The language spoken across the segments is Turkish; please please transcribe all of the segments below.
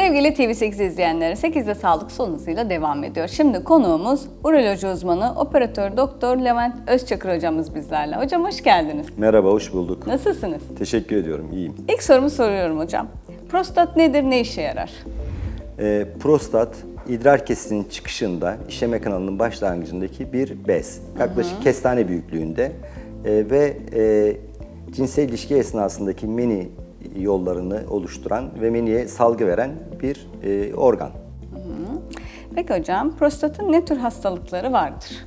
Sevgili TV8 izleyenleri 8'de sağlık son hızıyla devam ediyor. Şimdi konuğumuz uroloji uzmanı operatör doktor Levent Özçakır hocamız bizlerle. Hocam hoş geldiniz. Merhaba, hoş bulduk. Nasılsınız? Teşekkür ediyorum, iyiyim. İlk sorumu soruyorum hocam. Prostat nedir, ne işe yarar? Ee, prostat, idrar kesinin çıkışında, işeme kanalının başlangıcındaki bir bez. Yaklaşık kestane büyüklüğünde Ee, ve e, cinsel ilişki esnasındaki meni yollarını oluşturan ve meniye salgı veren bir e, organ. Peki hocam, prostatın ne tür hastalıkları vardır?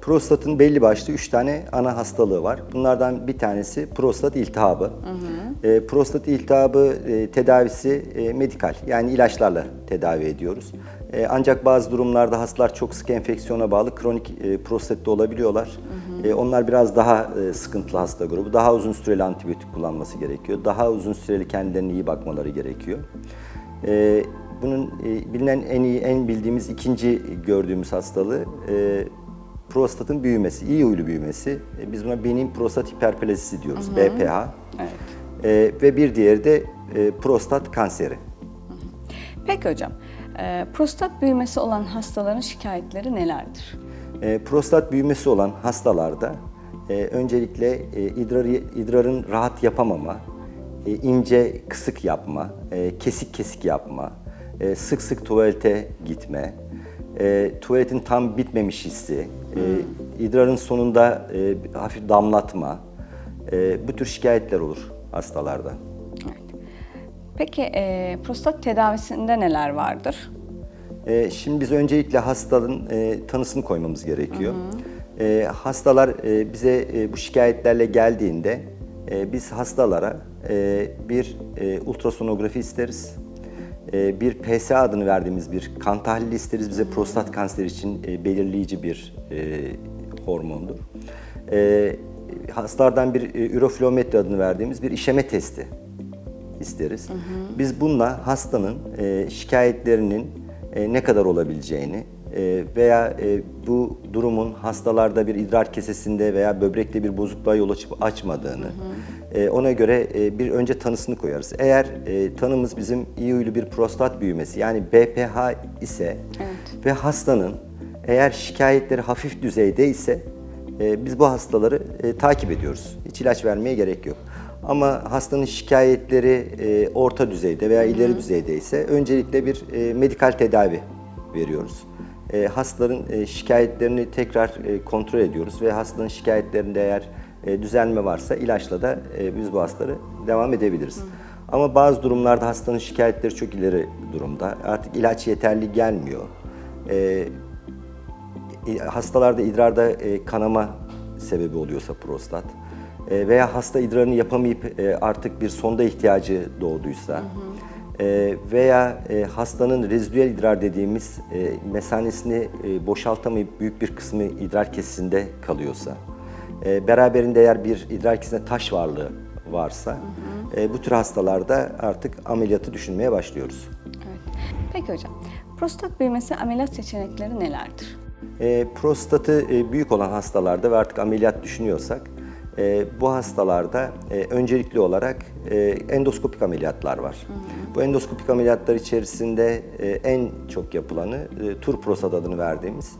Prostatın belli başlı üç tane ana hastalığı var. Bunlardan bir tanesi prostat iltihabı. E, prostat iltihabı e, tedavisi e, medikal yani ilaçlarla tedavi ediyoruz. E, ancak bazı durumlarda hastalar çok sık enfeksiyona bağlı kronik e, prostatte olabiliyorlar. E, onlar biraz daha e, sıkıntılı hasta grubu. Daha uzun süreli antibiyotik kullanması gerekiyor. Daha uzun süreli kendilerine iyi bakmaları gerekiyor. E, bunun e, bilinen en iyi, en bildiğimiz ikinci gördüğümüz hastalığı e, prostatın büyümesi, iyi huylu büyümesi. E, Biz buna benin prostat hiperplazisi diyoruz, BPH. Evet. E, ve bir diğeri de e, prostat kanseri. Peki hocam, e, prostat büyümesi olan hastaların şikayetleri nelerdir? E, prostat büyümesi olan hastalarda e, öncelikle e, idrarı, idrarın rahat yapamama, e, ince kısık yapma, e, kesik kesik yapma, e, sık sık tuvalete gitme, e, tuvaletin tam bitmemiş hissi, e, idrarın sonunda e, hafif damlatma, e, bu tür şikayetler olur hastalarda. Peki e, prostat tedavisinde neler vardır? Ee, Şimdi biz öncelikle hastanın e, tanısını koymamız gerekiyor. E, hastalar e, bize e, bu şikayetlerle geldiğinde e, biz hastalara e, bir e, ultrasonografi isteriz. E, bir PSA adını verdiğimiz bir kan tahlili isteriz. Bize prostat kanseri için e, belirleyici bir e, hormondur. E, hastalardan bir e, ürofilometre adını verdiğimiz bir işeme testi isteriz. Biz bununla hastanın e, şikayetlerinin e, ne kadar olabileceğini e, veya e, bu durumun hastalarda bir idrar kesesinde veya böbrekte bir bozukluğa yol açıp açmadığını e, ona göre e, bir önce tanısını koyarız. Eğer e, tanımız bizim iyi huylu bir prostat büyümesi yani BPH ise ve hastanın eğer şikayetleri hafif düzeyde ise e, biz bu hastaları e, takip ediyoruz. Hiç ilaç vermeye gerek yok. Ama hastanın şikayetleri e, orta düzeyde veya ileri düzeyde ise öncelikle bir e, medikal tedavi veriyoruz. E, hastaların e, şikayetlerini tekrar e, kontrol ediyoruz ve hastanın şikayetlerinde eğer e, düzelme varsa ilaçla da e, biz bu hastaları devam edebiliriz. Ama bazı durumlarda hastanın şikayetleri çok ileri durumda. Artık ilaç yeterli gelmiyor. E, hastalarda idrarda e, kanama sebebi oluyorsa prostat veya hasta idrarını yapamayıp e, artık bir sonda ihtiyacı doğduysa e, veya e, hastanın rezidüel idrar dediğimiz e, mesanesini e, boşaltamayıp büyük bir kısmı idrar kesisinde kalıyorsa e, beraberinde eğer bir idrar kesisinde taş varlığı varsa e, bu tür hastalarda artık ameliyatı düşünmeye başlıyoruz. Evet. Peki hocam, prostat büyümesi ameliyat seçenekleri nelerdir? E, prostatı e, büyük olan hastalarda ve artık ameliyat düşünüyorsak e, bu hastalarda e, öncelikli olarak e, endoskopik ameliyatlar var. Bu endoskopik ameliyatlar içerisinde e, en çok yapılanı e, tur adını verdiğimiz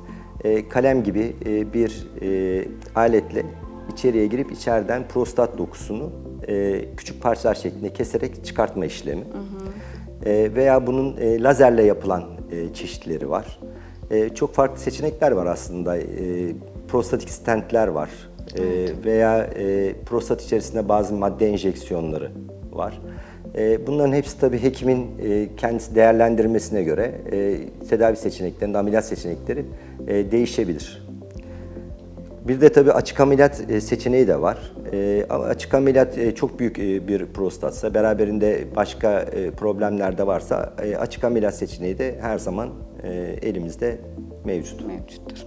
e, kalem gibi e, bir e, aletle içeriye girip içeriden prostat dokusunu e, küçük parçalar şeklinde keserek çıkartma işlemi. E, veya bunun e, lazerle yapılan e, çeşitleri var. E, çok farklı seçenekler var aslında. E, prostatik stentler var. E, veya e, prostat içerisinde bazı madde enjeksiyonları var. E, bunların hepsi tabii hekimin e, kendisi değerlendirmesine göre e, tedavi seçeneklerinde ameliyat seçenekleri e, değişebilir. Bir de tabii açık ameliyat e, seçeneği de var. E, ama açık ameliyat e, çok büyük bir prostatsa, beraberinde başka problemler de varsa açık ameliyat seçeneği de her zaman elimizde mevcut. Mevcuttur.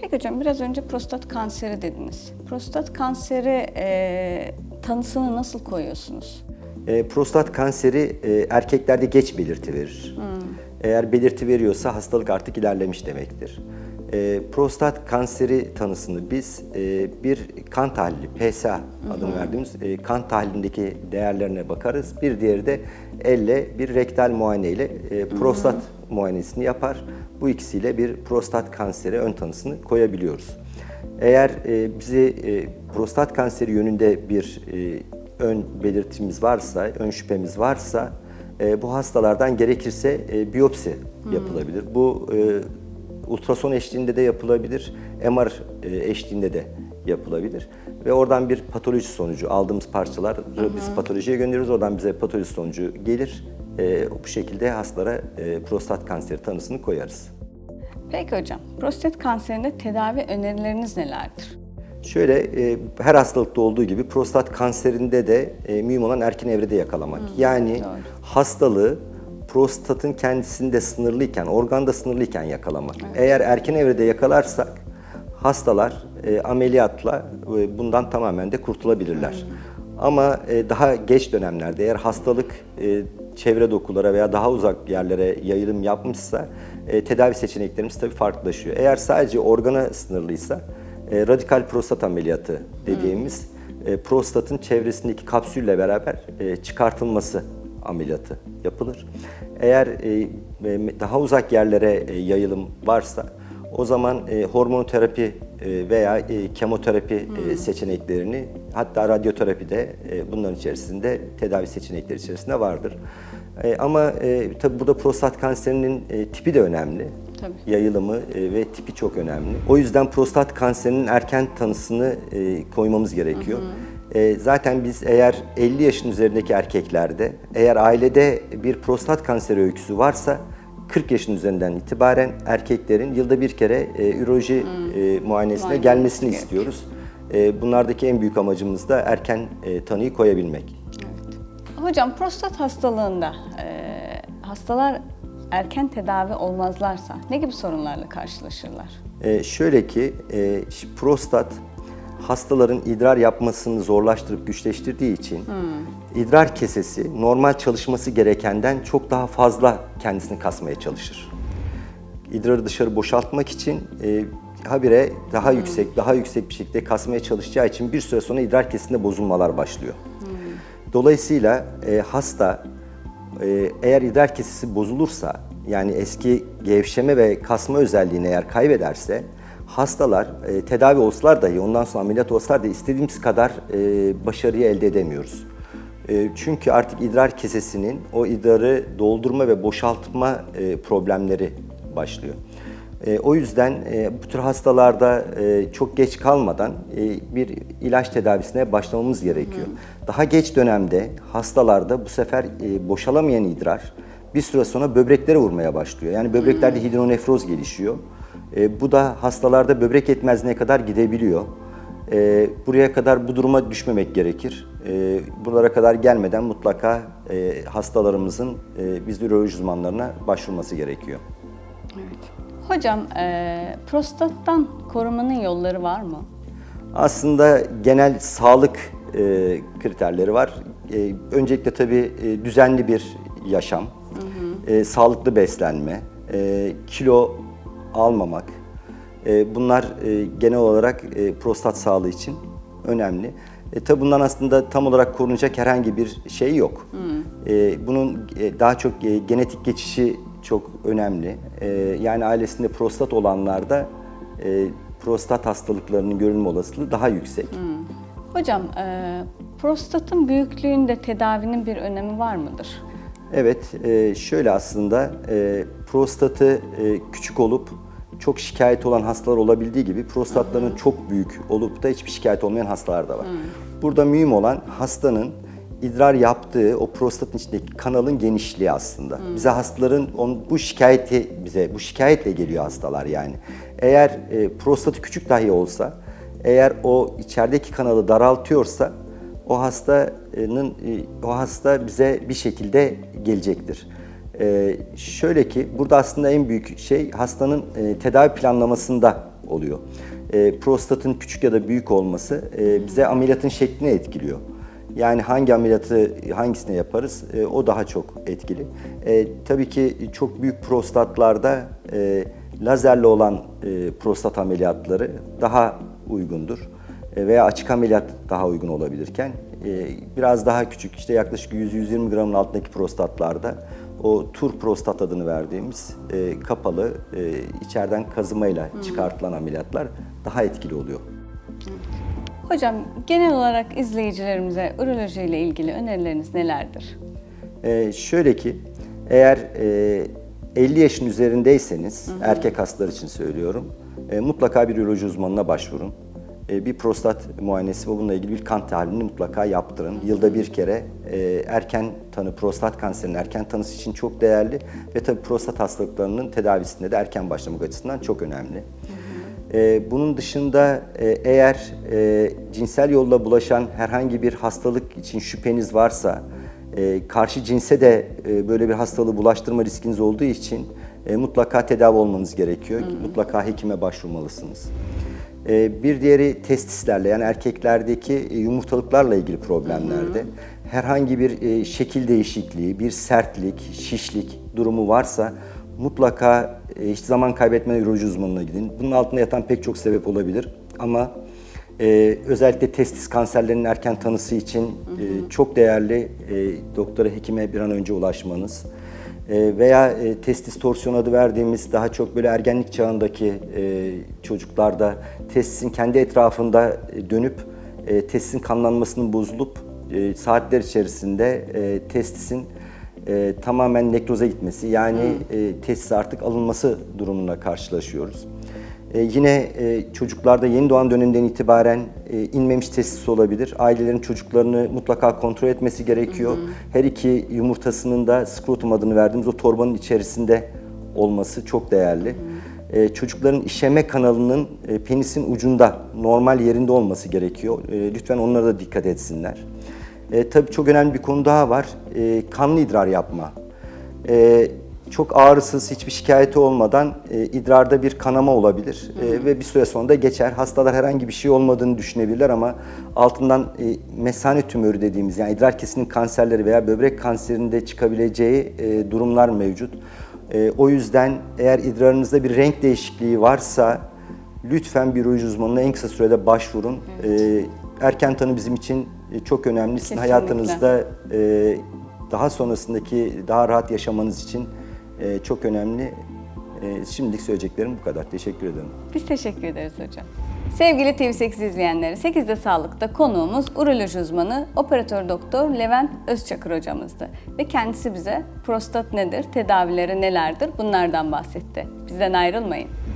Peki hocam, biraz önce prostat kanseri dediniz. Prostat kanseri e, tanısını nasıl koyuyorsunuz? E, prostat kanseri e, erkeklerde geç belirti verir. Eğer belirti veriyorsa hastalık artık ilerlemiş demektir. E, prostat kanseri tanısını biz e, bir kan tahlili, PSA adını verdiğimiz e, kan tahlilindeki değerlerine bakarız. Bir diğeri de elle bir rektal muayene ile e, prostat muayenesini yapar. Bu ikisiyle bir prostat kanseri ön tanısını koyabiliyoruz. Eğer e, bizi e, prostat kanseri yönünde bir e, ön belirtimiz varsa, ön şüphemiz varsa e, bu hastalardan gerekirse e, biyopsi yapılabilir. Bu e, ultrason eşliğinde de yapılabilir, MR e, eşliğinde de yapılabilir. Ve oradan bir patoloji sonucu aldığımız parçaları biz patolojiye gönderiyoruz. Oradan bize patoloji sonucu gelir. E, bu şekilde hastalara e, prostat kanseri tanısını koyarız. Peki hocam, prostat kanserinde tedavi önerileriniz nelerdir? Şöyle e, her hastalıkta olduğu gibi prostat kanserinde de e, mühim olan erken evrede yakalamak. yani doğru. hastalığı prostatın kendisinde sınırlıyken, organda sınırlıyken yakalamak. Eğer erken evrede yakalarsak hastalar e, ameliyatla e, bundan tamamen de kurtulabilirler. Ama e, daha geç dönemlerde eğer hastalık e, çevre dokulara veya daha uzak yerlere yayılım yapmışsa e, tedavi seçeneklerimiz tabii farklılaşıyor. Eğer sadece organa sınırlıysa e, radikal prostat ameliyatı dediğimiz e, prostatın çevresindeki kapsülle beraber e, çıkartılması ameliyatı yapılır. Eğer e, e, daha uzak yerlere e, yayılım varsa o zaman e, hormonoterapi veya e, kemoterapi e, seçeneklerini hatta radyoterapi de e, bunların içerisinde tedavi seçenekleri içerisinde vardır. E, ama e, tabii burada prostat kanserinin e, tipi de önemli. Tabii. Yayılımı e, ve tipi çok önemli. O yüzden prostat kanserinin erken tanısını e, koymamız gerekiyor. E, zaten biz eğer 50 yaşın üzerindeki erkeklerde eğer ailede bir prostat kanseri öyküsü varsa 40 yaşın üzerinden itibaren erkeklerin yılda bir kere e, üroloji e, muayenesine Muayene gelmesini olması istiyoruz. E, bunlardaki en büyük amacımız da erken e, tanıyı koyabilmek. Hocam prostat hastalığında e, hastalar erken tedavi olmazlarsa ne gibi sorunlarla karşılaşırlar? Ee, şöyle ki e, prostat hastaların idrar yapmasını zorlaştırıp güçleştirdiği için idrar kesesi normal çalışması gerekenden çok daha fazla kendisini kasmaya çalışır. İdrarı dışarı boşaltmak için e, habire daha yüksek, daha yüksek bir şekilde kasmaya çalışacağı için bir süre sonra idrar kesesinde bozulmalar başlıyor. Dolayısıyla e, hasta e, eğer idrar kesesi bozulursa yani eski gevşeme ve kasma özelliğini eğer kaybederse hastalar e, tedavi olsalar dahi ondan sonra ameliyat olsalar da istediğimiz kadar e, başarıyı elde edemiyoruz. E, çünkü artık idrar kesesinin o idrarı doldurma ve boşaltma e, problemleri başlıyor. E, o yüzden e, bu tür hastalarda e, çok geç kalmadan e, bir ilaç tedavisine başlamamız gerekiyor. Daha geç dönemde hastalarda bu sefer e, boşalamayan idrar bir süre sonra böbreklere vurmaya başlıyor. Yani böbreklerde hidronefroz gelişiyor. E, bu da hastalarda böbrek yetmezliğine kadar gidebiliyor. E, buraya kadar bu duruma düşmemek gerekir. E, buralara kadar gelmeden mutlaka e, hastalarımızın e, biz üroloji uzmanlarına başvurması gerekiyor. Hocam e, prostattan korumanın yolları var mı? Aslında genel sağlık e, kriterleri var. E, öncelikle tabii e, düzenli bir yaşam, e, sağlıklı beslenme, e, kilo almamak. E, bunlar e, genel olarak e, prostat sağlığı için önemli. E, tabii bundan aslında tam olarak korunacak herhangi bir şey yok. E, bunun e, daha çok e, genetik geçişi çok önemli. E, yani ailesinde prostat olanlarda e, prostat hastalıklarının görülme olasılığı daha yüksek. Hocam e, prostatın büyüklüğünde tedavinin bir önemi var mıdır? Evet, e, şöyle aslında e, prostatı e, küçük olup çok şikayet olan hastalar olabildiği gibi prostatlarının çok büyük olup da hiçbir şikayet olmayan hastalar da var. Burada mühim olan hastanın idrar yaptığı o prostatın içindeki kanalın genişliği aslında. Bize hastaların on, bu şikayeti bize bu şikayetle geliyor hastalar yani. Eğer e, prostatı küçük dahi olsa, eğer o içerideki kanalı daraltıyorsa o hastanın e, o hasta bize bir şekilde gelecektir. Ee, şöyle ki burada aslında en büyük şey hastanın e, tedavi planlamasında oluyor. E, prostatın küçük ya da büyük olması e, bize ameliyatın şeklini etkiliyor. Yani hangi ameliyatı hangisine yaparız e, o daha çok etkili. E, tabii ki çok büyük prostatlarda e, lazerle olan e, prostat ameliyatları daha uygundur. E, veya açık ameliyat daha uygun olabilirken e, biraz daha küçük işte yaklaşık 100-120 gramın altındaki prostatlarda o tur prostat adını verdiğimiz e, kapalı içeriden kazımayla çıkartılan ameliyatlar daha etkili oluyor. Hocam genel olarak izleyicilerimize uroloji ile ilgili önerileriniz nelerdir? Ee, şöyle ki, eğer e, 50 yaşın üzerindeyseniz, erkek hastalar için söylüyorum, e, mutlaka bir üroloji uzmanına başvurun. E, bir prostat muayenesi ve bununla ilgili bir kan tahlilini mutlaka yaptırın. Yılda bir kere e, erken tanı, prostat kanserinin erken tanısı için çok değerli ve tabii prostat hastalıklarının tedavisinde de erken başlamak açısından çok önemli. Ee, bunun dışında e, eğer e, cinsel yolla bulaşan herhangi bir hastalık için şüpheniz varsa, e, karşı cinse de e, böyle bir hastalığı bulaştırma riskiniz olduğu için e, mutlaka tedavi olmanız gerekiyor. Mutlaka hekime başvurmalısınız. E, bir diğeri testislerle yani erkeklerdeki e, yumurtalıklarla ilgili problemlerde herhangi bir e, şekil değişikliği, bir sertlik, şişlik durumu varsa mutlaka e, hiç zaman kaybetmeden üroloji uzmanına gidin. Bunun altında yatan pek çok sebep olabilir ama e, özellikle testis kanserlerinin erken tanısı için e, çok değerli e, doktora, hekime bir an önce ulaşmanız. E, veya e, testis torsiyon adı verdiğimiz daha çok böyle ergenlik çağındaki e, çocuklarda testisin kendi etrafında e, dönüp testisin kanlanmasının bozulup saatler içerisinde testisin tamamen nekroza gitmesi yani e, tesis artık alınması durumuna karşılaşıyoruz. E, yine e, çocuklarda yeni doğan dönemden itibaren e, inmemiş testis olabilir. Ailelerin çocuklarını mutlaka kontrol etmesi gerekiyor. Her iki yumurtasının da skrotum adını verdiğimiz o torbanın içerisinde olması çok değerli. E, çocukların işeme kanalının e, penisin ucunda normal yerinde olması gerekiyor. E, lütfen onlara da dikkat etsinler. E, tabii çok önemli bir konu daha var. E, kanlı idrar yapma. E, çok ağrısız, hiçbir şikayeti olmadan e, idrarda bir kanama olabilir E, ve bir süre sonra da geçer. Hastalar herhangi bir şey olmadığını düşünebilirler ama altından e, mesane tümörü dediğimiz yani idrar kesinin kanserleri veya böbrek kanserinde çıkabileceği e, durumlar mevcut. E, o yüzden eğer idrarınızda bir renk değişikliği varsa lütfen bir uroloji uzmanına en kısa sürede başvurun. E, erken tanı bizim için e, çok önemli. Sizin Kesinlikle. hayatınızda e, daha sonrasındaki daha rahat yaşamanız için e, çok önemli. E, şimdilik söyleyeceklerim bu kadar. Teşekkür ederim. Biz teşekkür ederiz hocam. Sevgili TV8 izleyenleri, 8'de Sağlık'ta konuğumuz uroloji uzmanı operatör doktor Levent Özçakır hocamızdı. Ve kendisi bize prostat nedir, tedavileri nelerdir bunlardan bahsetti. Bizden ayrılmayın.